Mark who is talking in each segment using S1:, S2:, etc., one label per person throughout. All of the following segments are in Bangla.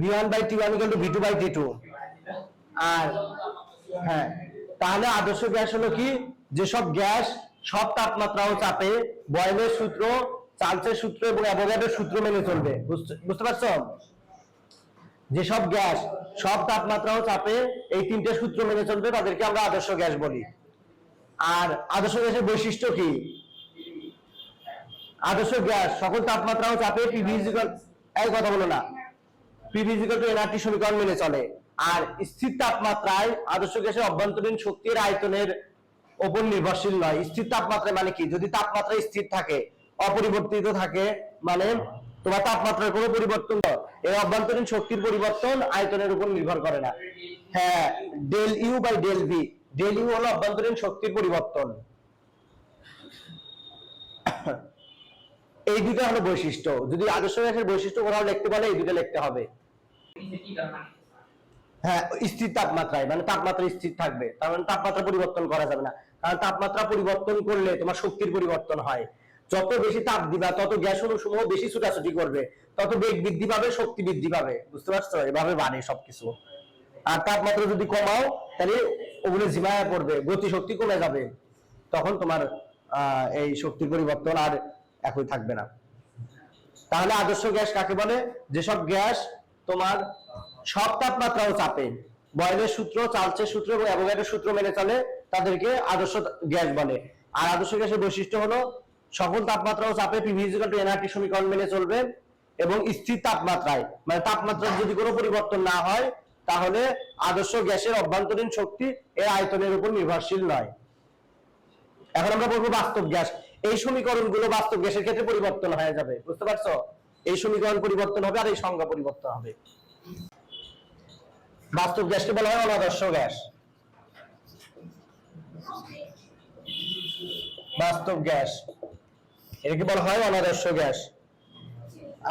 S1: ভি ওয়ান বাই আর হ্যাঁ তাহলে আদর্শ গ্যাস হলো কি? যেসব গ্যাস সব তাপমাত্রা ও চাপে, বয়লের সূত্র, চার্লসের সূত্র এবং অ্যাভোগাড্রোর সূত্র মেনে চলবে। বুঝতে পারছ? যেসব গ্যাস সব তাপমাত্রা ও চাপে, এই তিনটে সূত্র মেনে চলবে, তাদেরকে আমরা আদর্শ গ্যাস বলি। আর আদর্শ গ্যাসের বৈশিষ্ট্য কি? আদর্শ গ্যাস সকল তাপমাত্রা ও চাপে পিভি এই কথা বলো না। সমীকরণ মেনে চলে। আর স্থির তাপমাত্রায় আদর্শ গ্যাসের অভ্যন্তরীণ শক্তির আয়তনের ওপর নির্ভরশীল নয়। স্থির তাপমাত্রা মানে কি? যদি তাপমাত্রা স্থির থাকে, অপরিবর্তিত থাকে মানে তোমার তাপমাত্রার কোনো পরিবর্তন এই অভ্যন্তরীণ শক্তির পরিবর্তন আয়তনের উপর নির্ভর করে না। হ্যাঁ del U by del V del U হলো অভ্যন্তরীণ শক্তির পরিবর্তন। এই দুটো হলো বৈশিষ্ট্য। যদি আদর্শ গ্যাসের বৈশিষ্ট্য কোথাও লিখতে বলে এই দুটো লিখতে হবে। হ্যাঁ স্থির তাপমাত্রায় মানে তাপমাত্রা স্থির থাকবে। তার মানে তাপমাত্রা পরিবর্তন করা যাবে না। কারণ তাপমাত্রা পরিবর্তন করলে তোমার শক্তির পরিবর্তন হয়। যত বেশি তাপ দিবা, তত গ্যাস সমূহ বেশি ছুটাছুটি করবে। তত বেগ বৃদ্ধি পাবে, শক্তি বৃদ্ধি পাবে। বুঝতে পারছ? এভাবে বাড়ে সবকিছু। আর তাপমাত্রা যদি কমাও, তাহলে ওগুলো ঝিমায় পড়বে গতি শক্তি কমে যাবে। তখন তোমার এই শক্তির পরিবর্তন আর একই থাকবে না। তাহলে আদর্শ গ্যাস কাকে বলে? যেসব গ্যাস তোমার সব তাপমাত্রা ও চাপে। বয়লের সূত্র চার্লসের সূত্র এবং অ্যাভোগাড্রোর সূত্র মেনে চলে, তাদেরকে আদর্শ গ্যাস বলে। আর আদর্শ গ্যাসের বৈশিষ্ট্য হলো, সকল তাপমাত্রা ও চাপে পিভি টু এনআরটি সমীকরণ মেনে চলবে এবং স্থির তাপমাত্রায় মানে তাপমাত্রার যদি কোনো পরিবর্তন না হয়, তাহলে আদর্শ গ্যাসের অভ্যন্তরীণ শক্তি এর আয়তনের উপর নির্ভরশীল নয়। এখন আমরা বলব বাস্তব গ্যাস। এই সমীকরণগুলো বাস্তব গ্যাসের ক্ষেত্রে পরিবর্তন হয়ে যাবে। বুঝতে পারছ? এই সমীকরণ পরিবর্তন হবে আর এই সংজ্ঞা পরিবর্তন হবে। বাস্তব গ্যাসকে বলা হয় অনাদর্শ গ্যাস। বাস্তব গ্যাস। এটাকে বলা হয় অনাদর্শ গ্যাস।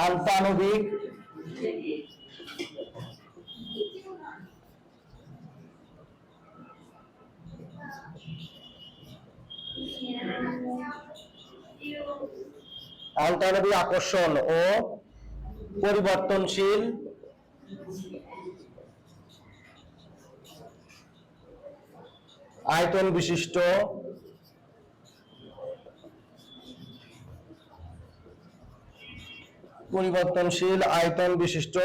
S1: আলফানবিক আলটানবিক আকর্ষণ ও পরিবর্তনশীল আয়তন বিশিষ্ট পরিবর্তনশীল আয়তন বিশিষ্ট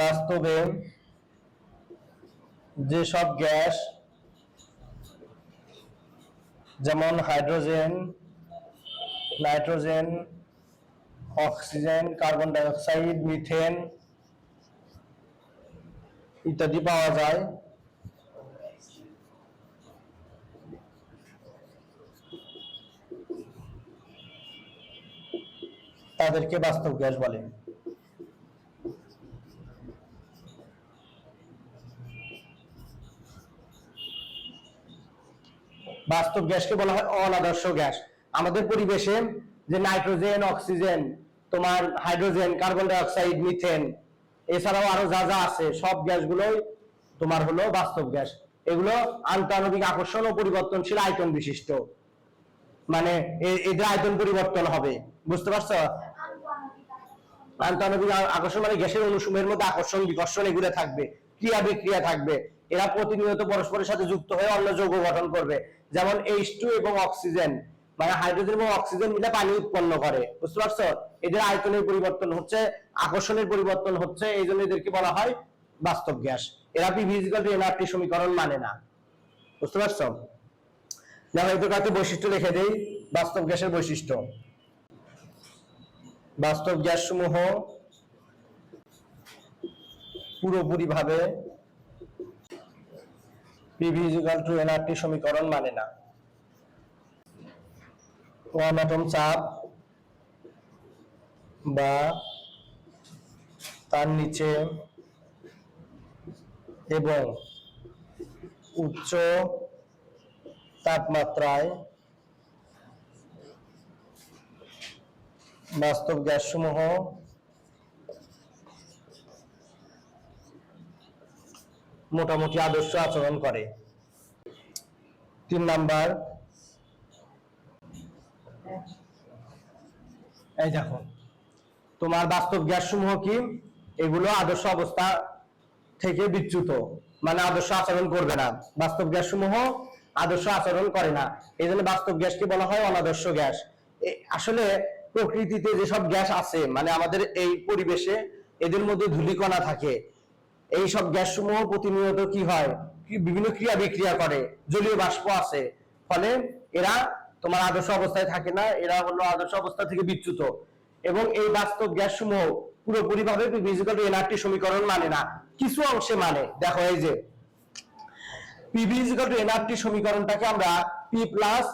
S1: বাস্তবে যেসব গ্যাস যেমন hydrogen nitrogen, oxygen, carbon dioxide methane ইত্যাদি পাওয়া যায়। তাদেরকে বাস্তব গ্যাস বলে। বাস্তব গ্যাসকে বলা হয় অনাদর্শ গ্যাস। আমাদের পরিবেশে যে নাইট্রোজেন, অক্সিজেন, তোমার hydrogen, carbon dioxide methane, এছাড়াও আরও যা যা আছে, সব গ্যাসগুলোই তোমার হলো বাস্তব গ্যাস। এগুলো আন্তঃআণবিক আকর্ষণ ও পরিবর্তনশীল আয়তন বিশিষ্ট। মানে এদের আয়তন পরিবর্তন হবে। বুঝতে পারছ? আন্তঃআণবিক আকর্ষণ মানে গ্যাসের অনুসমূহের মধ্যে আকর্ষণ, বিকর্ষণ এগুলো থাকবে, ক্রিয়া বিক্রিয়া থাকবে। এরা প্রতিনিয়ত পরস্পরের সাথে যুক্ত হয়ে অন্য যৌগ গঠন করবে। যেমন এইচ টু এবং অক্সিজেন মানে হাইড্রোজেন এবং অক্সিজেন মিলে পানি উৎপন্ন করে, বুঝতে পারছ? এদের আয়তনের পরিবর্তন হচ্ছে, আকর্ষণের পরিবর্তন হচ্ছে, এই জন্য এদেরকে বলা হয় বাস্তব গ্যাস। এরা পিভিজিক্যাল এনআরটি সমীকরণ মানে না, বুঝতে পারছ? যেমন এদের কাছে বৈশিষ্ট্য লিখে দেই, বাস্তব গ্যাসের বৈশিষ্ট্য। বাস্তব গ্যাস সমূহ পুরোপুরিভাবে পিভি ইজিক্যাল টু এনআরটি সমীকরণ মানে না। ওয়ান চাপ বা তার নিচে এবং উচ্চ তাপমাত্রায় বাস্তব গ্যাসসমূহ মোটামুটি আদর্শ আচরণ করে। তিন নাম্বার এই দেখো, তোমার বাস্তব গ্যাস সমূহ কি? এগুলো আদর্শ অবস্থা থেকে বিচ্যুত। মানে আদর্শ আচরণ করবে না। বাস্তব গ্যাস সমূহ আদর্শ আচরণ করে না। এই জন্য বাস্তব গ্যাসকে বলা হয়? অনাদর্শ গ্যাস। আসলে প্রকৃতিতে যেসব গ্যাস আছে মানে আমাদের এই পরিবেশে এদের মধ্যে ধূলিকণা থাকে। এই সব গ্যাস সমূহ প্রতিনিয়ত কি হয়? বিভিন্ন ক্রিয়া বিক্রিয়া করে। জলীয় বাষ্প আছে। ফলে এরা তোমার আদর্শ অবস্থায় থাকে না, এরা হলো আদর্শ অবস্থা থেকে বিচ্যুত। এবং এই বাস্তব গ্যাস সমূহ পুরোপুরি ভাবে এনআরটি সমীকরণ মানে না, কিছু অংশে মানে। দেখো এই যে সমীকরণটাকে আমরা P plus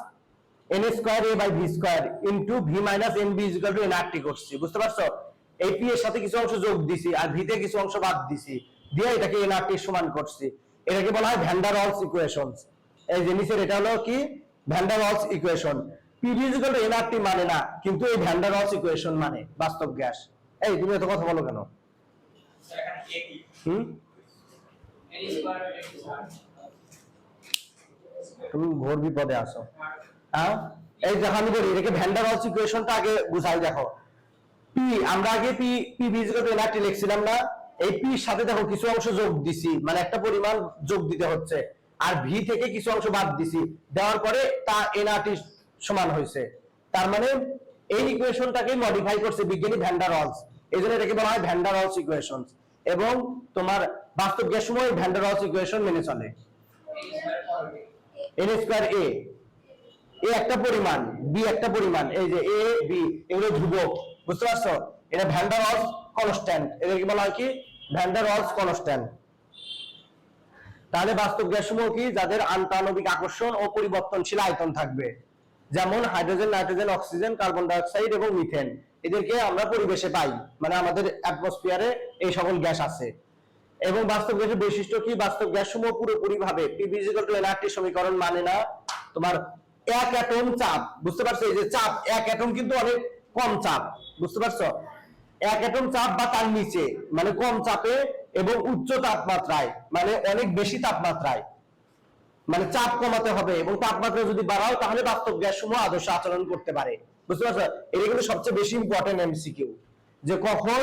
S1: N square A by V into V minus N two NRT করছি, বুঝতে পারছ? এই পি এর সাথে কিছু অংশ যোগ দিছি আর ভিতে কিছু অংশ বাদ দিছি, দিয়ে এটাকে এনআরটি সমান করছি। এটাকে বলা হয় ভ্যান্ডার ওয়ালস ইকুয়েশনস এই যে নিচের এটা হলো কি? Van der Waals equation PV equal to NRT মানে না, কিন্তু এই ভ্যান্ডার ওয়ালস ইকুয়েশন মানে বাস্তব গ্যাস। এই, তুমি এত কথা বলো কেন? তুমি ঘোর বিপদে আসো হ্যাঁ? এই আমি বলি, এটাকে ভ্যান্ডার ওয়ালস ইকুয়েশনটা আগে বুঝাই, দেখো। পি আমরা আগে পি পি টু এনআরটি লিখছিলাম না। এই পি সাথে দেখো কিছু অংশ যোগ দিছি মানে একটা পরিমাণ যোগ দিতে হচ্ছে। আর ভি থেকে কিছু অংশ বাদ দিছি। দেওয়ার পরে তা এনআরটি সমান হয়েছে। তার মানে এই ইকুয়েশনটাকে মডিফাই করছে বিজ্ঞানী ভ্যান্ডার ওয়ালস এই জন্য এটাকে বলা হয় ভ্যান্ডার ওয়ালস ইকুয়েশন এবং তোমার বাস্তব গ্যাস সময় ভ্যান্ডার ওয়ালস ইকুয়েশন মেনে চলে।
S2: N স্কয়ার
S1: এ এ একটা পরিমাণ বি একটা পরিমাণ, এই যে এ বি এগুলো ধ্রুবক। বুঝতে পারছ? এটা ভ্যান্ডার ওয়ালস কনস্ট্যান্ট এদেরকে বলা হয় কি? ভ্যান্ডার ওয়ালস কনস্ট্যান্ট তাহলে বাস্তব গ্যাসসমূহ কি? যাদের আন্তঃআণবিক আকর্ষণ ও পরিবর্তনশীল আয়তন থাকবে। যেমন hydrogen, nitrogen, oxygen, carbon dioxide এবং মিথেন। এদেরকে আমরা পরিবেশে পাই। মানে আমাদের অ্যাটমসফিয়ারে এই সকল গ্যাস আছে। এবং বাস্তব গ্যাসের বৈশিষ্ট্য কি? বাস্তব গ্যাস সমূহ পুরোপুরি ভাবে সমীকরণ মানে না তোমার এক অ্যাটম চাপ। বুঝতে পারছ? এই যে চাপ, এক অ্যাটম কিন্তু অনেক কম চাপ। বুঝতে পারছ? এক অ্যাটম চাপ বা তার নিচে মানে কম চাপে এবং উচ্চ তাপমাত্রায় মানে অনেক বেশি তাপমাত্রায় মানে চাপ কমাতে হবে এবং তাপমাত্রা যদি বাড়াও, তাহলে বাস্তব গ্যাস সমূহ আদর্শ আচরণ করতে পারে। বুঝতে পারছ? এটা কিন্তু সবচেয়ে বেশি ইম্পর্টেন্ট এমসিকিউ যে কখন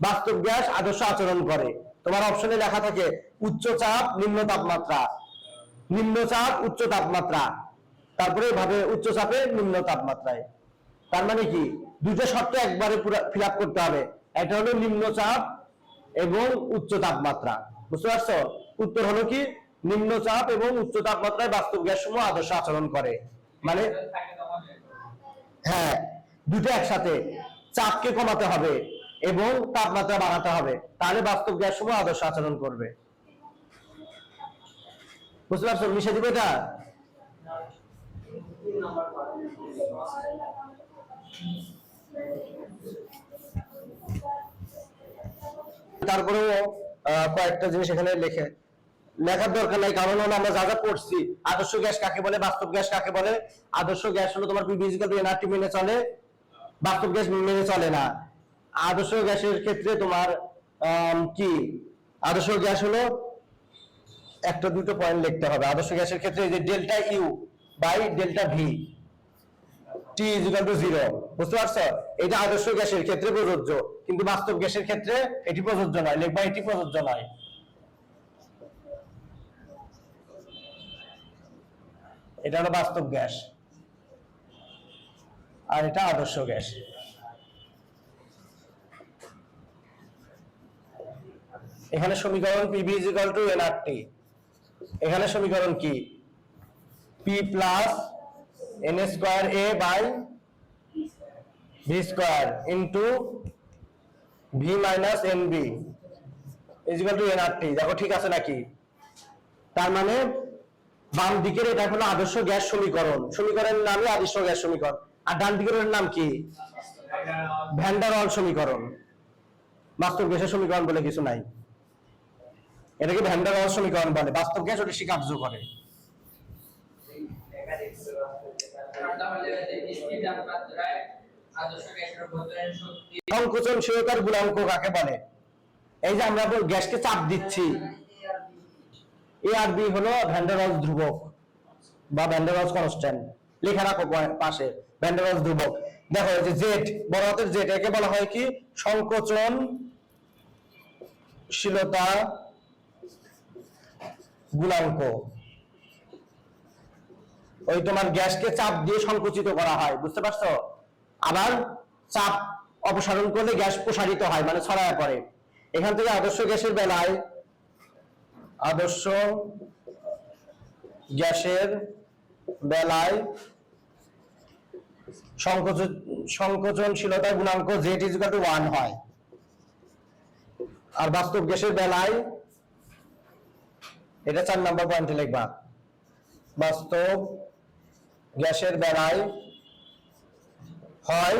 S1: বাস্তব গ্যাস আদর্শ আচরণ করে। তোমার অপশনে লেখা থাকে, উচ্চ চাপ, নিম্ন তাপমাত্রা। নিম্ন চাপ, উচ্চ তাপমাত্রা। তারপরে ভাবে উচ্চ চাপে নিম্ন তাপমাত্রায়। তার মানে কি? দুটো শর্ত একবারে ফিল আপ করতে হবে। একটা হলো নিম্ন চাপ এবং উচ্চ তাপমাত্রা। বুঝতে পারছ? উত্তর হলো কি? নিম্ন চাপ এবং উচ্চ তাপমাত্রায় বাস্তব গ্যাস সমূহ আদর্শ আচরণ করে। মানে হ্যাঁ দুটো একসাথে। চাপকে কমাতে হবে এবং তাপমাত্রা বাড়াতে হবে। তাহলে বাস্তব গ্যাস সমূহ আদর্শ আচরণ করবে। বুঝতে পারছ? মিশে দিবে এটা? তারপরেও কয়েকটা জিনিস এখানে লেখে। লেখার দরকার নাই, কারণ হলো আমরা যা যা পড়ছি, আদর্শ গ্যাস কাকে বলে, বাস্তব গ্যাস কাকে বলে? আদর্শ গ্যাস হলো তোমার ফিজিক্যাল এনআরটি মেনে চলে, বাস্তব গ্যাস মেনে চলে না। আদর্শ গ্যাসের ক্ষেত্রে তোমার কি? আদর্শ গ্যাস হলো একটা দুটো পয়েন্ট লিখতে হবে। আদর্শ গ্যাসের ক্ষেত্রে যে delta U by delta V T equal to zero বুঝতে পারছ? এটা আদর্শ গ্যাসের ক্ষেত্রে প্রযোজ্য। কিন্তু বাস্তব গ্যাসের ক্ষেত্রে এটি প্রযোজ্য নয়, লিখবা এটি প্রযোজ্য নয়। এটা হলো বাস্তব গ্যাস। আর এটা আদর্শ গ্যাস। এখানে সমীকরণ পিভি ইজিক্যাল টু এনআরটি এখানে সমীকরণ কি? P plus N square A by V square into V minus N B equal to N NRT দেখো ঠিক আছে নাকি? তার মানে বাম দিকের এটা হলো আদর্শ গ্যাস সমীকরণ। সমীকরণের নামই আদর্শ গ্যাস সমীকরণ। আর ডান দিকের নাম কি? ভ্যান্ডার ওয়াল সমীকরণ। বাস্তব গ্যাসের সমীকরণ বলে কিছু নাই। এটাকে ভ্যান্ডার ওয়াল সমীকরণ বলে? বাস্তব গ্যাস ওটা কার্য করে।
S2: তাহলে
S1: সংকোচনশীলতার গুণাঙ্ক কাকে বলে? এই যে আমরা গ্যাসকে চাপ দিচ্ছি। হলো ধ্রুবক বা কনস্ট্যান্ট লেখা রাখো পাশে ধ্রুবক। দেখো যে বড় হাতের একে বলা হয় কি? সংকোচনশীলতা গুণাঙ্ক ওই তোমার গ্যাসকে চাপ দিয়ে সংকুচিত করা হয়, বুঝতে পারছ? আবার চাপ অপসারণ করলে গ্যাস প্রসারিত হয় মানে ছড়ায় পড়ে। এখান থেকে আদর্শ গ্যাসের বেলায় আদর্শ গ্যাসের বেলায় সংকোচন সংকোচনশীলতার গুণাঙ্ক জেড ইজ টু ওয়ান হয়। আর বাস্তব গ্যাসের বেলায় এটা চার নাম্বার পয়েন্টে লিখবা। বাস্তব গ্যাসের বেলায় হয়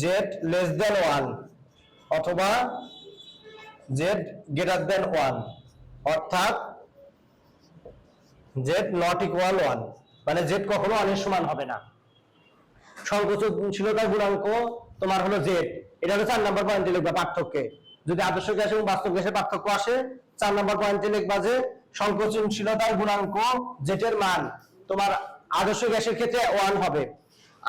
S1: জেড লেস দেন ওয়ান অথবা জেড গ্রেটার দেন ওয়ান অর্থাৎ জেড নট ইকুয়াল ওয়ান মানে জেড কখনো ওয়ানের সমান হবে না। সংকোচনশীলতার গুণাঙ্ক তোমার হলো জেড এটা হলো চার নাম্বার পয়েন্টে লিখবা পার্থক্যে। যদি আদর্শ গ্যাস এবং বাস্তব গ্যাসের পার্থক্য আসে, চার নাম্বার পয়েন্টে লিখবা যে সংকোচনশীলতার গুণাঙ্ক জেটের মান তোমার আদর্শ গ্যাসের ক্ষেত্রে ওয়ান হবে।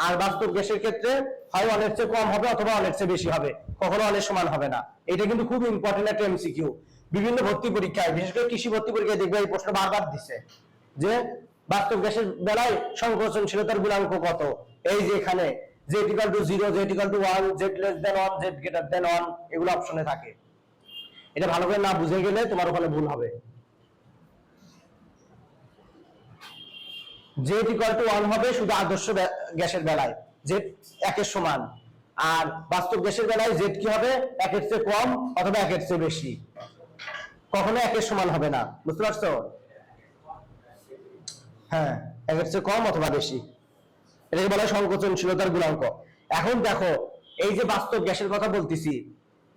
S1: আর বাস্তব গ্যাসের ক্ষেত্রে হয় অনেক চেয়ে কম হবে অথবা অনেক চেয়ে বেশি হবে। কখনো অনেক সমান হবে না। এটা কিন্তু খুব ইম্পর্টেন্ট একটা এমসিকিউ বিভিন্ন ভর্তি পরীক্ষায়, বিশেষ করে কৃষি ভর্তি পরীক্ষায় দেখবে এই প্রশ্ন বারবার দিছে যে বাস্তব গ্যাসের বেলায় সংকোচনশীলতার গুণাঙ্ক কত? এই যে এখানে Z equal to zero Z equal to one Z less than one Z greater than one এগুলো অপশনে থাকে। এটা ভালো করে না বুঝে গেলে তোমার ওখানে ভুল হবে। জেড ইকাল টু ওয়ান হবে শুধু আদর্শ গ্যাসের বেলায় জেড একের সমান। আর বাস্তব গ্যাসের বেলায় জেড কি হবে? একের চেয়ে কম অথবা একের চেয়ে বেশি। কখনো একের সমান হবে না, বুঝতে পারছ? হ্যাঁ একের চেয়ে কম অথবা বেশি। এটাকে বলা সংকোচনশীলতার গুণাঙ্ক। এখন দেখো, এই যে বাস্তব গ্যাসের কথা বলতেছি,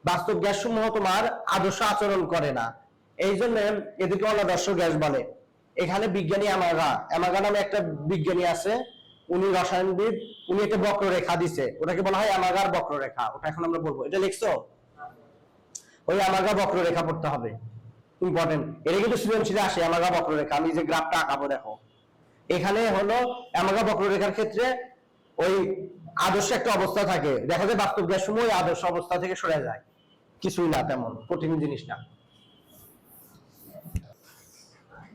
S1: বাস্তব গ্যাস সমূহ তোমার আদর্শ আচরণ করে না। এই জন্য এদেরকে অনাদর্শ গ্যাস বলে। এখানে বিজ্ঞানী অ্যামাগা অ্যামাগা নামে একটা বিজ্ঞানী আছে, উনি রসায়নবিদ, উনি একটা বক্ররেখা দিছে। ওটাকে বলা হয় অ্যামাগার বক্ররেখা, ওটা এখন আমরা বলব। এটা লিখছো? ওই অ্যামাগা বক্ররেখা পড়তে হবে। ইম্পর্টেন্ট এটা কিন্তু সৃজনশীলে আসে অ্যামাগা বক্ররেখা। আমি যে গ্রাফটা আঁকাবো, দেখো। এখানে হলো অ্যামাগা বক্ররেখার ক্ষেত্রে ওই আদর্শ একটা অবস্থা থাকে। দেখা যায় বাস্তব গ্যাস সময় আদর্শ অবস্থা থেকে সরে যায়। কিছুই না তেমন, কঠিন জিনিস না
S2: কিছুটা পরে
S1: এই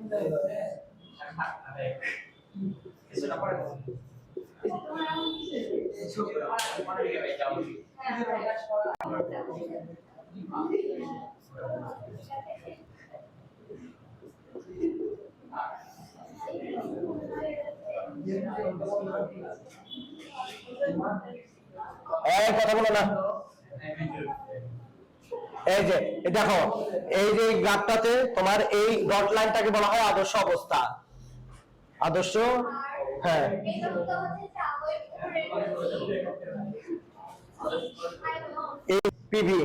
S1: কথা বলো না। এই যে দেখো, এই যে গ্রাফটাতে তোমার এই ডট লাইনটাকে বলা হয় আদর্শ অবস্থা। আদর্শ হ্যাঁ। এই পিভি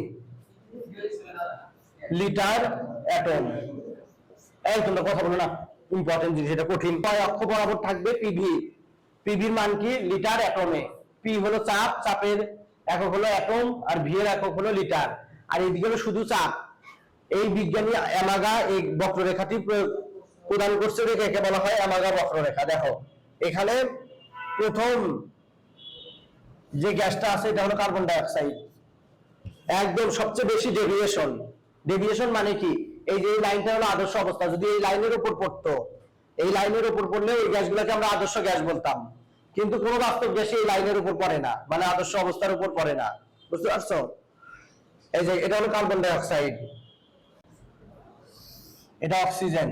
S1: লিটার অ্যাটম এই তোমরা কথা বলো না ইম্পর্টেন্ট জিনিস, এটা কঠিন। কয় অক্ষ বরাবর থাকবে পিভি পিভির মান কি? লিটার অ্যাটমে পি হলো চাপ, চাপের একক হলো অ্যাটম আর ভি এর একক হলো লিটার আর এইদিকে হলো শুধু চাপ, এই বিজ্ঞানী অ্যামাগা এই বক্ররেখাটি প্রদান করছে দেখে একে বলা হয় অ্যামাগা বক্ররেখা। দেখো, এখানে প্রথম যে গ্যাসটা আছে এটা হলো কার্বন ডাই অক্সাইড একদম সবচেয়ে বেশি ডেভিয়েশন। ডেভিয়েশন মানে কি? এই যে লাইনটা হলো আদর্শ অবস্থা। যদি এই লাইনের উপর পড়তো, এই লাইনের উপর পড়লে এই গ্যাসগুলোকে আমরা আদর্শ গ্যাস বলতাম। কিন্তু কোনো বাস্তব গ্যাসে এই লাইনের উপর পড়ে না মানে আদর্শ অবস্থার উপর পড়ে না। বুঝতে পারছ? এই যে এটা হলো কার্বন ডাই অক্সাইড এটা অক্সিজেন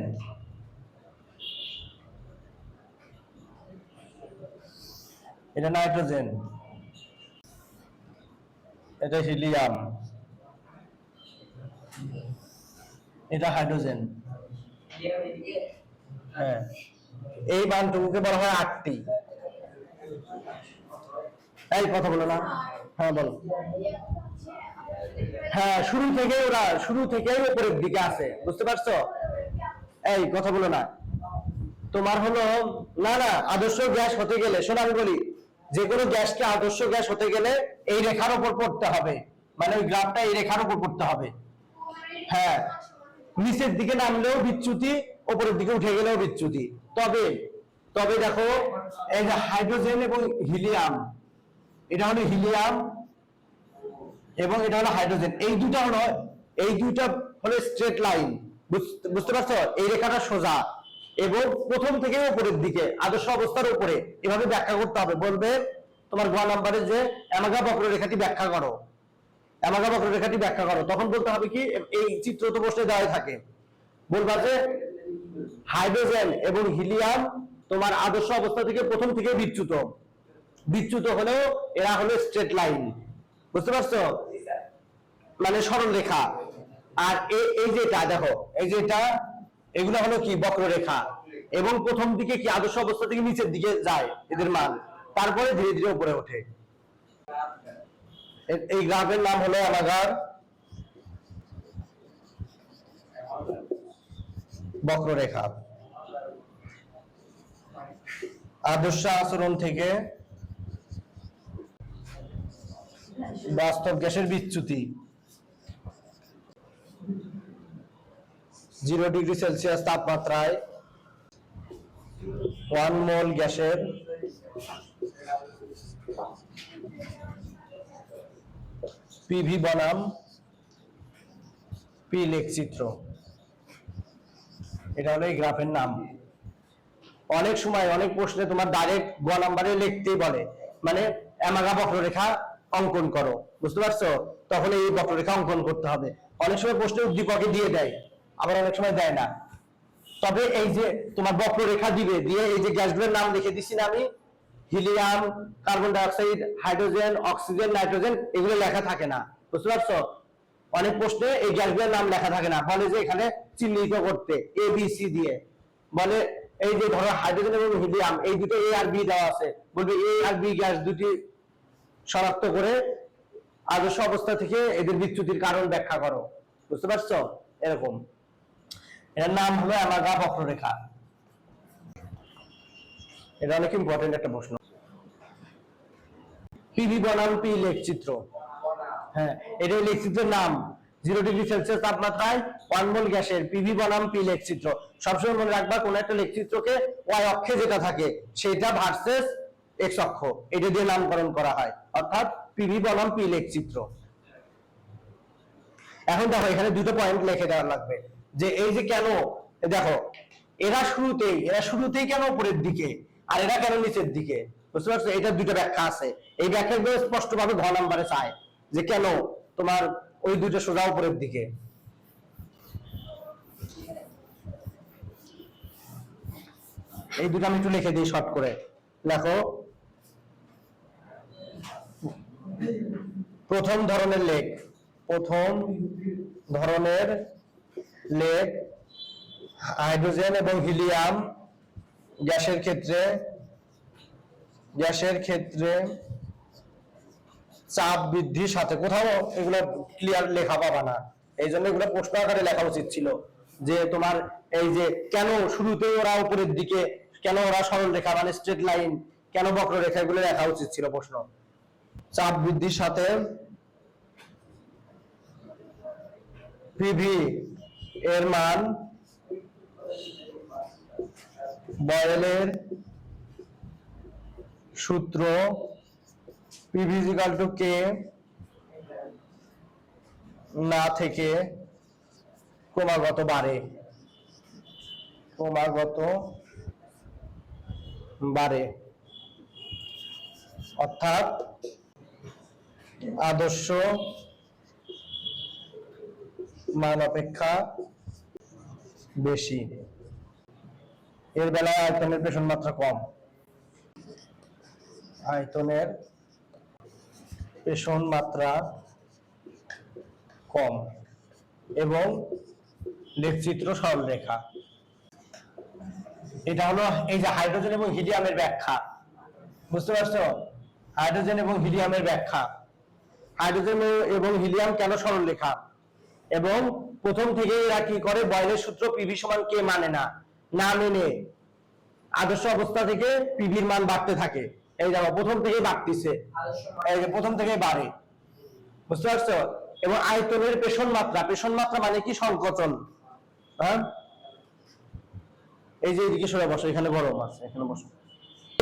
S1: এটা নাইট্রোজেন এটা হিলিয়াম এটা হাইড্রোজেন হ্যাঁ। এই বানটুকুকে বলা হয় আটটি। এই কথা বলো না। হ্যাঁ বলো। হ্যাঁ শুরু থেকে ওরা, শুরু থেকেই উপরের দিকে আছে, বুঝতে পারছ? এই, কথা বলো না। তোমার হলো, না না, আদর্শ গ্যাস হতে গেলে আমি বলি, যে কোনো গ্যাসকে আদর্শ গ্যাস হতে গেলে এই রেখার উপর পড়তে হবে। মানে ওই গ্রাফটা এই রেখার উপর পড়তে হবে। হ্যাঁ নিচের দিকে নামলেও বিচ্যুতি, উপরের দিকে উঠে গেলেও বিচ্যুতি। তবে তবে দেখো, এই যে হাইড্রোজেন এবং হিলিয়াম, এটা হলো হিলিয়াম এবং এটা হলো হাইড্রোজেন এই দুটা হলো, এই দুইটা হলো স্ট্রেট লাইন বুঝতে পারছ? এই রেখাটা সোজা। এবং প্রথম থেকে উপরের দিকে, আদর্শ অবস্থার উপরে, এভাবে ব্যাখ্যা করতে হবে। বলবে তোমার গ নাম্বারে যে অ্যামাগা বক্ররেখাটি ব্যাখ্যা করো। অ্যামাগা বক্ররেখাটি ব্যাখ্যা করো। তখন বলতে হবে কি, এই চিত্র তো প্রশ্নে দেওয়াই থাকে। বলবা যে হাইড্রোজেন এবং হিলিয়াম তোমার আদর্শ অবস্থা থেকে প্রথম থেকে বিচ্যুত। বিচ্যুত হলেও এরা হলো স্ট্রেট লাইন বুঝতে পারছ? মানে সরল রেখা আর এই যেটা দেখো, এই যেটা এগুলো হলো কি? বক্ররেখা। এবং প্রথম দিকে কি আদর্শ অবস্থা থেকে নিচের দিকে যায় এদের মান। তারপরে ধীরে ধীরে উপরে ওঠে। এই গ্রাফের নাম হলো আমাগার বক্ররেখা। আদর্শ আচরণ থেকে বাস্তব গ্যাসের বিচ্যুতি। জিরো ডিগ্রি সেলসিয়াস তাপমাত্রায় ওয়ান মোল গ্যাসের পিভি বনাম পি লেখচিত্র। এটা হলো এই গ্রাফের নাম। অনেক সময় অনেক প্রশ্নে তোমার ডাইরেক্ট গ নাম্বারে লিখতেই বলে। মানে অ্যামাগা বক্ররেখা অঙ্কন করো। বুঝতে পারছ? তখন এই বক্ররেখা অঙ্কন করতে হবে। অনেক সময় প্রশ্নে উদ্দীপকে দিয়ে দেয়। আবার অনেক সময় দেয় না। তবে এই যে তোমার বক্ররেখা দিবে, দিয়ে এই যে গ্যাসগুলোর নাম লিখে দিচ্ছি না আমি, helium, carbon dioxide, hydrogen, oxygen, nitrogen, এগুলো লেখা থাকে না। বুঝতে পারছ? অনেক প্রশ্নে এই গ্যাসগুলোর নাম লেখা থাকে না। বলে যে এখানে চিহ্নিত করতে এ বি সি দিয়ে। বলে এই যে ধরো হাইড্রোজেন এবং হিলিয়াম, এই দুটো এ আর বি দেওয়া আছে। বলবে এ আর বি গ্যাস দুটি শনাক্ত করে আদর্শ অবস্থা থেকে এদের বিচ্যুতির কারণ ব্যাখ্যা করো। বুঝতে পারছ? এরকম। এটার নাম হলো অ্যামাগা বক্ররেখা। এটা অনেক ইম্পর্টেন্ট একটা প্রশ্ন। পিভি বনাম পি লেখচিত্র। হ্যাঁ এটা লেখচিত্রের নাম। জিরো ডিগ্রি সেলসিয়াস তাপমাত্রায় গ্যাসের পিভি বনাম পি লেখচিত্র। সবসময় মনে রাখবা, কোন একটা লেখচিত্রকে ওয়াই অক্ষে যেটা থাকে, সেটা ভার্সেস এক্স অক্ষ। এটা দিয়ে নামকরণ করা হয়। অর্থাৎ পিভি বনাম পি লেখচিত্র। এখন দেখো, এখানে দুটো পয়েন্ট লিখে দেওয়া লাগবে। যে এই যে কেন দেখো, এরা শুরুতেই এরা শুরুতেই কেন উপরের দিকে, আর এরা কেন নিচের দিকে? বুঝতে পারছ? এটা দুটো ব্যাখ্যা আছে। এই ব্যাখ্যাগুলো স্পষ্ট ভাবে ঘ নাম্বারে চায় যে কেন তোমার ওই দুটো সোজা উপরের দিকে। এই দুটো আমি একটু লিখে দিই শর্ট করে। লেখো প্রথম ধরনের লেখ, প্রথম ধরনের লেখ হাইড্রোজেন এবং হিলিয়াম গ্যাসের ক্ষেত্রে গ্যাসের ক্ষেত্রে চাপ বৃদ্ধির সাথে কোথাও এগুলো ক্লিয়ার লেখা পাবা না। এই জন্য এগুলো প্রশ্ন আকারে লেখা উচিত ছিল যে তোমার এই যে কেন শুরুতে ওরা উপরের দিকে, কেন ওরা সরল রেখা মানে স্ট্রেট লাইন কেন বক্ররেখা এগুলো লেখা উচিত ছিল প্রশ্ন। চাপ বৃদ্ধির সাথে পিভি এর মান বয়েলের সূত্র পিভি ইজিক্যাল টু কে না থেকে ক্রমাগত বাড়ে। ক্রমাগত বাড়ে। অর্থাৎ আদর্শ মান অপেক্ষা বেশি। এর বেলায় আয়তনের পেশন মাত্রা কম। আয়তনের পেশন মাত্রা কম এবং লেখচিত্র সরলরেখা। এটা হলো এই যে হাইড্রোজেন এবং হিলিয়ামের ব্যাখ্যা। বুঝতে পারছ? হাইড্রোজেন এবং হিলিয়ামের ব্যাখ্যা। হাইড্রোজেন এবং হিলিয়াম কেন সরল সরলরেখা? এবং প্রথম থেকে এরা কি করে? বয়লের সূত্র পিভি সমান কে মানে না? না মেনে। আদর্শ অবস্থা থেকে পিভির মান বাড়তে থাকে। এই দেখো প্রথম থেকেই বাড়তিছে। এই যে প্রথম থেকেই বাড়ে। বুঝতে পারছ? এবং আয়তনের পেশন মাত্রা। পেশন মাত্রা মানে কি? সংকোচন। হ্যাঁ? এই যে এদিকে সরে বসো এখানে বড় মাছ এখানে বসো।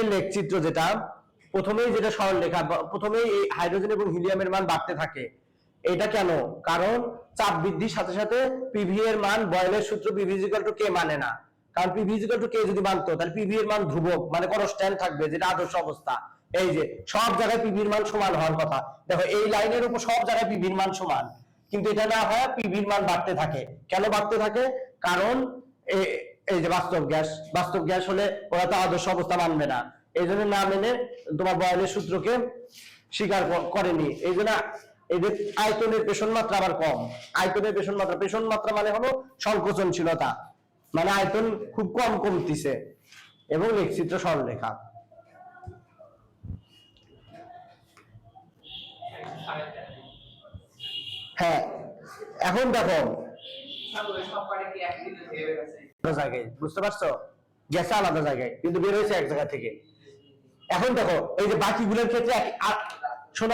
S1: এই লেখচিত্র যেটা প্রথমেই যেটা সরল লেখা প্রথমেই এই হাইড্রোজেন এবং হিলিয়ামের মান বাড়তে থাকে। এটা কেন? কারণ চাপ বৃদ্ধির সাথে সাথে পিভি এর মান, বয়েলের সূত্র পিভি টু কে মানে না। কারণ পিভি টু কে যদি মানতো তাহলে পিভি এর মান ধ্রুবক মানে কনস্ট্যান্ট থাকবে, যেটা আদর্শ অবস্থা। এই যে, সব জায়গায় পিভির মান সমান হওয়ার কথা। দেখো, এই লাইনের উপর সব জায়গায় পিভির মান সমান। কিন্তু এটা না হয় পিভির মান বাড়তে থাকে। কেন বাড়তে থাকে? কারণ এই যে বাস্তব গ্যাস বাস্তব গ্যাস হলে ওরা তো আদর্শ অবস্থা মানবে না। এই জন্য না মেনে তোমার বয়লের সূত্রকে স্বীকার করেনি। এই জন্য যে আয়তনের পেশন মাত্রা আবার কম। আয়তনের পেশন মাত্রা পেশন মাত্রা মানে হলো সংকোচনশীলতা। মানে আয়তন খুব কম কমতিছে। এবং লেখচিত্র সরলরেখা। হ্যাঁ এখন দেখো। জায়গায়, বুঝতে পারছ? গেছে আলাদা জায়গায়, কিন্তু বের হয়েছে এক জায়গা থেকে। এখন দেখো, এই যে বাকিগুলোর ক্ষেত্রে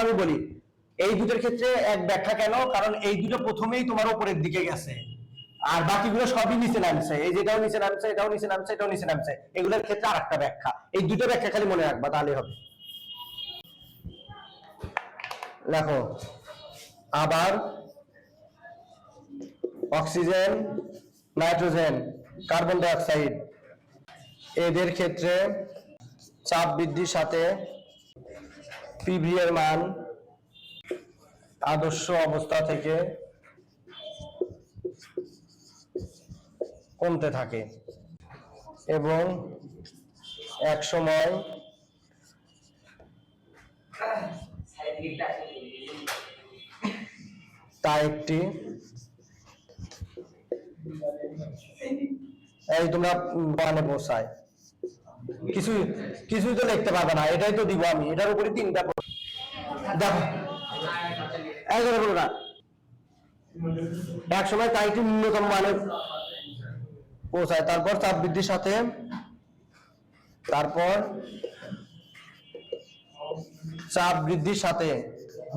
S1: আমি বলি এই দুটোর ক্ষেত্রে এক ব্যাখ্যা কেন? কারণ এই দুটো প্রথমেই তোমার উপরের দিকে গেছে। আর বাকিগুলো সবই নিচে নামছে। এই যেটাও নিচে নামছে, এটাও নিচে নামছে, এটাও নিচে নামছে। এগুলোর ক্ষেত্রে আর একটা ব্যাখ্যা। এই দুটো ব্যাখ্যা খালি মনে রাখবা তাহলে হবে। দেখো, আবার oxygen, nitrogen, carbon dioxide এদের ক্ষেত্রে চাপ বৃদ্ধির সাথে পিভি এর মান আদর্শ অবস্থা থেকে কমতে থাকে এবং এক সময় তা একটি এই তোমরা বানে বসায়। কিছু কিছুই তো লিখতে পারবে না, এটাই তো দিব আমি, এটার উপরে তিনটা দেখো করে বলো এক সময় তাই একটি ন্যূনতম মানে পৌঁছায়। তারপর চাপ বৃদ্ধির সাথে তারপর চাপ বৃদ্ধির সাথে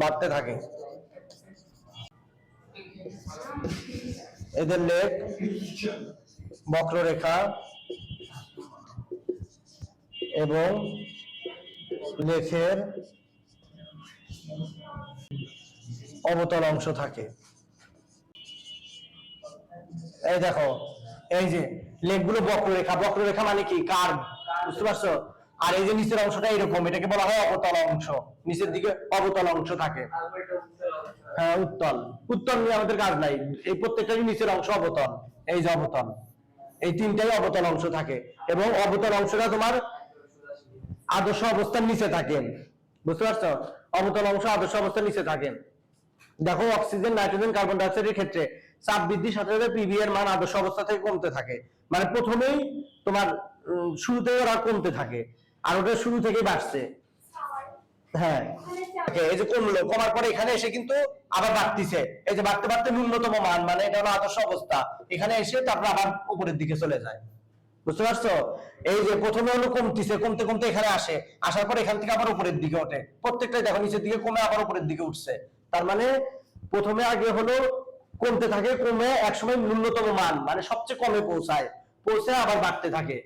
S1: বাড়তে থাকে। এদের লেখ বক্ররেখা এবং লেখের অবতল অংশ থাকে। এই দেখো, এই যে লেখগুলো বক্ররেখা বক্ররেখা মানে কি? কার্ভ, বুঝতে পারছ? আর এই যে নিচের অংশটা এরকম, এটাকে বলা হয় অবতল অংশ। নিচের দিকে অবতল অংশ থাকে। হ্যাঁ উত্তল। উত্তল নিয়ে আমাদের কাজ নাই। এই প্রত্যেকটারই নিচের অংশ অবতল, এই যে অবতল। এই তিনটাই অবতল অংশ থাকে। এবং অবতল অংশটা তোমার আদর্শ অবস্থার নিচে থাকে। বুঝতে পারছ? অবতল অংশ আদর্শ অবস্থার নিচে থাকে। দেখো অক্সিজেন নাইট্রোজেন কার্বন ডাইঅক্সাইডের ক্ষেত্রে চাপ বৃদ্ধির সাথে সাথে পিভি এর মান আদর্শ অবস্থা থেকে কমতে থাকে। মানে প্রথমেই তোমার উম, শুরুতেই ওরা কমতে থাকে আর ওটা শুরু থেকেই বাড়ছে। হ্যাঁ এই যে কমলো কমার পরে এখানে এসে কিন্তু আবার বাড়তিছে। এই যে বাড়তে বাড়তে ন্যূনতম মান মানে এটা হলো আদর্শ অবস্থা। এখানে এসে তারপর আবার উপরের দিকে চলে যায়। বুঝতে পারছ? এই যে প্রথমে হলো কমতিছে কমতে কমতে এখানে আসে। আসার পর এখান থেকে আবার উপরের দিকে ওঠে। প্রত্যেকটাই দেখো নিচের দিকে কমে আবার উপরের দিকে উঠছে। তার মানে প্রথমে আগে হলো কমতে থাকে, কমে একসময় ন্যূনতম মান মানে সবচেয়ে কমে পৌঁছায়। পৌঁছে আবার বাড়তে থাকে।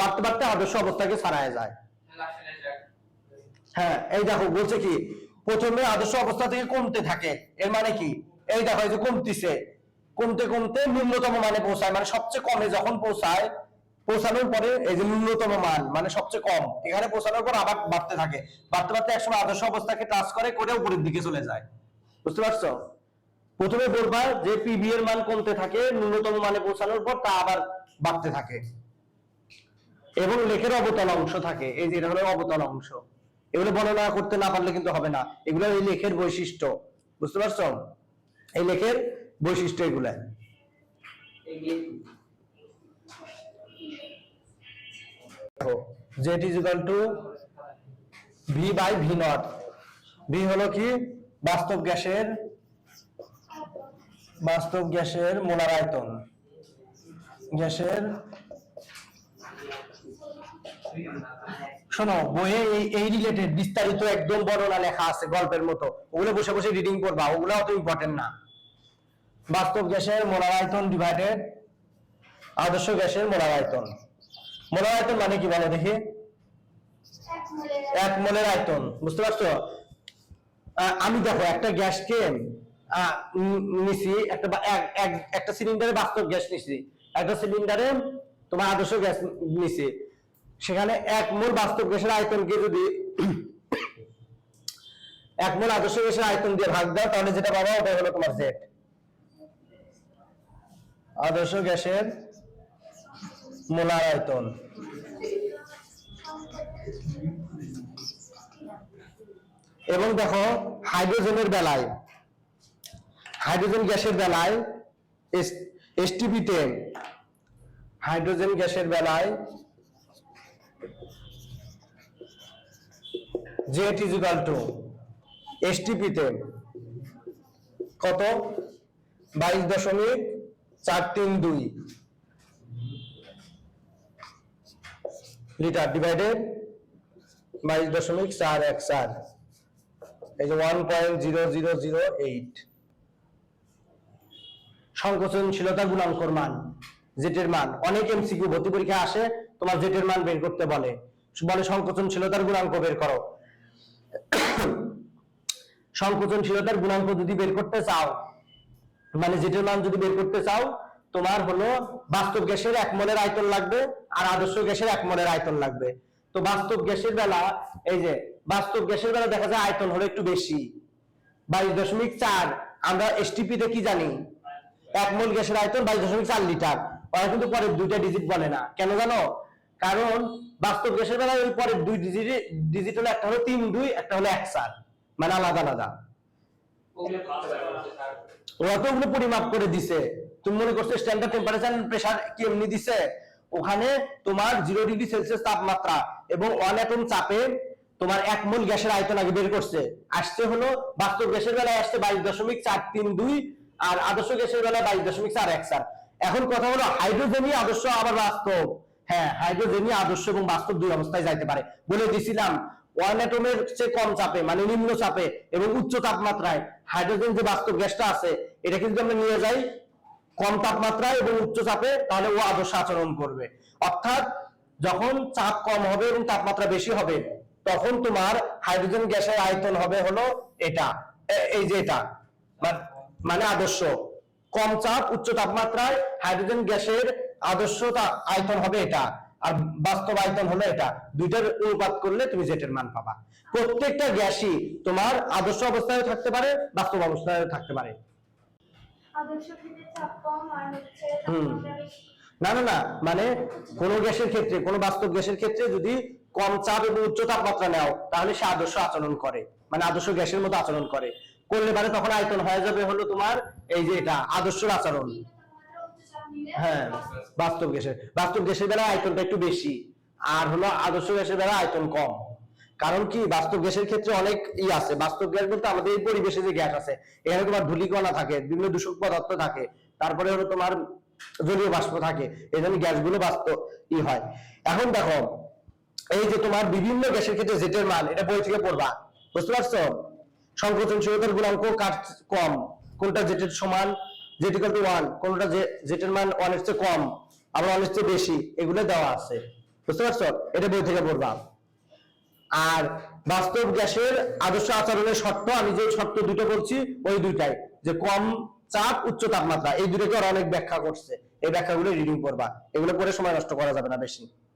S1: বাড়তে বাড়তে আদর্শ অবস্থাকে ছাড়ায় যায়। হ্যাঁ এই দেখো, বলছে কি, প্রথমে আদর্শ অবস্থা থেকে কমতে থাকে। এর মানে কি? এই দেখো যে কমতিছে। কমতে কমতে ন্যূনতম মানে পৌঁছায় মানে সবচেয়ে কমে যখন পৌঁছায় পৌঁছানোর পরে এই যে ন্যূনতম মান মানে সবচেয়ে কম, এখানে পৌঁছানোর পর আবার বাড়তে থাকে। বাড়তে বাড়তে একসময় আদর্শ অবস্থাকে টাচ করে করে উপরের দিকে চলে যায়। বুঝতে পারছ? প্রথমে বলবা যে পিবি এর মান কমতে থাকে, ন্যূনতম মানে পৌঁছানোর পর তা আবার বাড়তে থাকে। এবং লেখের অবতল অংশ থাকে। এই যে এটা হলো অবতল অংশ। এগুলো বর্ণনা করতে না পারলে কিন্তু হবে না। এগুলো এই লেখের বৈশিষ্ট্য। বুঝতে পারছ? এই লেখের বৈশিষ্ট্য এগুলা। Z is equal to V by V naught V হলো কি? বাস্তব গ্যাসের বাস্তব গ্যাসের মোলার আয়তন। গ্যাসের, শোনো, বইয়ে এই এই রিলেটেড বিস্তারিত একদম বর্ণনা লেখা আছে গল্পের মতো। ওগুলো বসে বসে রিডিং করবা, ওগুলো অত ইম্পর্টেন্ট না। বাস্তব গ্যাসের মোলার আয়তন ডিভাইডেড আদর্শ গ্যাসের মোলার আয়তন। মোলার আয়তন মানে কি বলো দেখি? এক মোলের আয়তন, বুঝতে পারছ? আমি দেখো একটা নিছি, একটা একটা সিলিন্ডারে বাস্তব গ্যাস নিছি, একটা সিলিন্ডারে তোমার আদর্শ গ্যাস নিছি। সেখানে এক মোল বাস্তব গ্যাসের আয়তনকে যদি এক মোল আদর্শ গ্যাসের আয়তন দিয়ে ভাগ দাও, তাহলে যেটা পাবো ওটা হলো তোমার জেড আদর্শ গ্যাসের মোলার আয়তন এবং দেখো, হাইড্রোজেনের বেলায়, হাইড্রোজেন গ্যাসের বেলায় এসটিপি টেন। হাইড্রোজেন গ্যাসের বেলায় Z is equal to STP ten. কত? বাইশ দশমিক চার তিন দুই। লিটার ডিভাইডেড বাইশ দশমিক চার এক চার। এই যে one point zero zero zero eight সংকোচনশীলতা গুণাঙ্কর মান জেটের মান। অনেক এমসিকিউ ভর্তি পরীক্ষা আসে, তোমার জেটের মান বের করতে বলে। বলে সংকোচনশীলতার গুণাঙ্ক বের করো। সংকোচনশীলতার গুণাঙ্ক যদি বের করতে চাও মানে জেটের মান যদি বের করতে চাও তোমার হলো বাস্তব গ্যাসের এক মনের আয়তন লাগবে আর আদর্শ গ্যাসের এক মনের আয়তন লাগবে। তো বাস্তব গ্যাসের বেলা এই যে বাস্তব গ্যাসের বেলা দেখা যায় আয়তন হলো একটু বেশি। বাইশ দশমিক চার আমরা এসটিপি তে কি জানি? এক মোল গ্যাসের আয়তন বাইশ দশমিক চার লিটার। ওরা কিন্তু পরের দুইটা ডিজিট বলে না। কেন জানো? কারণ বাস্তব গ্যাসের বেলায় ওই পরের দুই ডিজিট ডিজিট হলো একটা হলো তিন দুই একটা হলো এক চার। মানে আলাদা আলাদা। ওরা তো ওগুলো পরিমাপ করে দিছে। তুমি মনে করছ স্ট্যান্ডার্ড টেম্পারেচার প্রেসার কি এমনি দিছে? ওখানে তোমার জিরো ডিগ্রি সেলসিয়াস তাপমাত্রা এবং ওয়ান অ্যাটম চাপে তোমার এক মোল গ্যাসের আয়তন আগে বের করছে। আসছে হলো বাস্তব গ্যাসের বেলায় আসছে বাইশ দশমিক চার তিন দুই আর আদর্শ গ্যাসের বেলায় বাইশ দশমিক চার এক চার। এখন কথা হলো হাইড্রোজেনই আদর্শ আবার বাস্তব। হ্যাঁ হাইড্রোজেনই আদর্শ এবং বাস্তব দুই অবস্থায় যাইতে পারে। বলে দিছিলাম ওয়ান অ্যাটমের চেয়ে কম চাপে মানে নিম্ন চাপে এবং উচ্চ তাপমাত্রায় হাইড্রোজেন যে বাস্তব গ্যাসটা আছে, এটা কিন্তু আমরা নিয়ে যাই কম তাপমাত্রায় এবং উচ্চ চাপে তাহলে ও আদর্শ আচরণ করবে। অর্থাৎ যখন চাপ কম হবে এবং তাপমাত্রা বেশি হবে, তখন তোমার হাইড্রোজেন গ্যাসের আয়তন হবে হলো এটা। এই যে এটা। মানে আদর্শ। কম চাপ, উচ্চ তাপমাত্রায় হাইড্রোজেন গ্যাসের আদর্শ আয়তন হবে এটা। আর বাস্তব আয়তন হলো এটা। দুইটার অনুপাত করলে তুমি জেটের মান পাবা। প্রত্যেকটা গ্যাসই তোমার আদর্শ অবস্থায় থাকতে পারে, বাস্তব অবস্থায় থাকতে পারে। না না না মানে কোন গ্যাসের ক্ষেত্রে কোন বাস্তব গ্যাসের ক্ষেত্রে যদি কম চাপ এবং উচ্চ তাপমাত্রা নাও তাহলে সে আদর্শ আচরণ করে। মানে আদর্শ গ্যাসের মতো আচরণ করে। করলে মানে তখন আয়তন হয়ে যাবে হলো তোমার এই যে এটা আদর্শ আচরণ। হ্যাঁ
S3: বাস্তব-
S1: গ্যাসের বাস্তব গ্যাসের বেলায় আয়তনটা একটু বেশি। আর হলো আদর্শ গ্যাসের বেলায় আয়তন কম। কারণ কি, বাস্তব গ্যাসের ক্ষেত্রে অনেক ই আছে। বাস্তব গ্যাস বলতে আমাদের এই পরিবেশে যে গ্যাস আছে, এখানে তোমার ধূলিকণা থাকে, বিভিন্ন দূষক পদার্থ থাকে, তারপরে হলো তোমার জলীয় বাষ্প থাকে জন্য গ্যাসগুলো বাস্তব ই হয়। এখন দেখো, এই যে তোমার বিভিন্ন গ্যাসের ক্ষেত্রে জেটের মান, এটা বই থেকে পড়বা, বুঝতে পারছ? সংকোচনশীলতার গুণাঙ্ক কাট কম, কোনটা জেটের সমান, জেট ইকাল টু ওয়ান কোনটা জেটের মান ওয়ানের চেয়ে কম, আবার ওয়ানের চেয়ে বেশি, এগুলো দেওয়া আছে, বুঝতে পারছ? এটা বই থেকে পড়বা। আর বাস্তব গ্যাসের আদর্শ আচরণের শর্ত, আমি যে শর্ত দুটো করছি ওই দুইটাই। যে কম চাপ, উচ্চ তাপমাত্রা, এই দুটোকে ওরা অনেক ব্যাখ্যা করছে। এই ব্যাখ্যাগুলো রিডিং করবা। এগুলো পরে সময় নষ্ট করা যাবে না বেশি।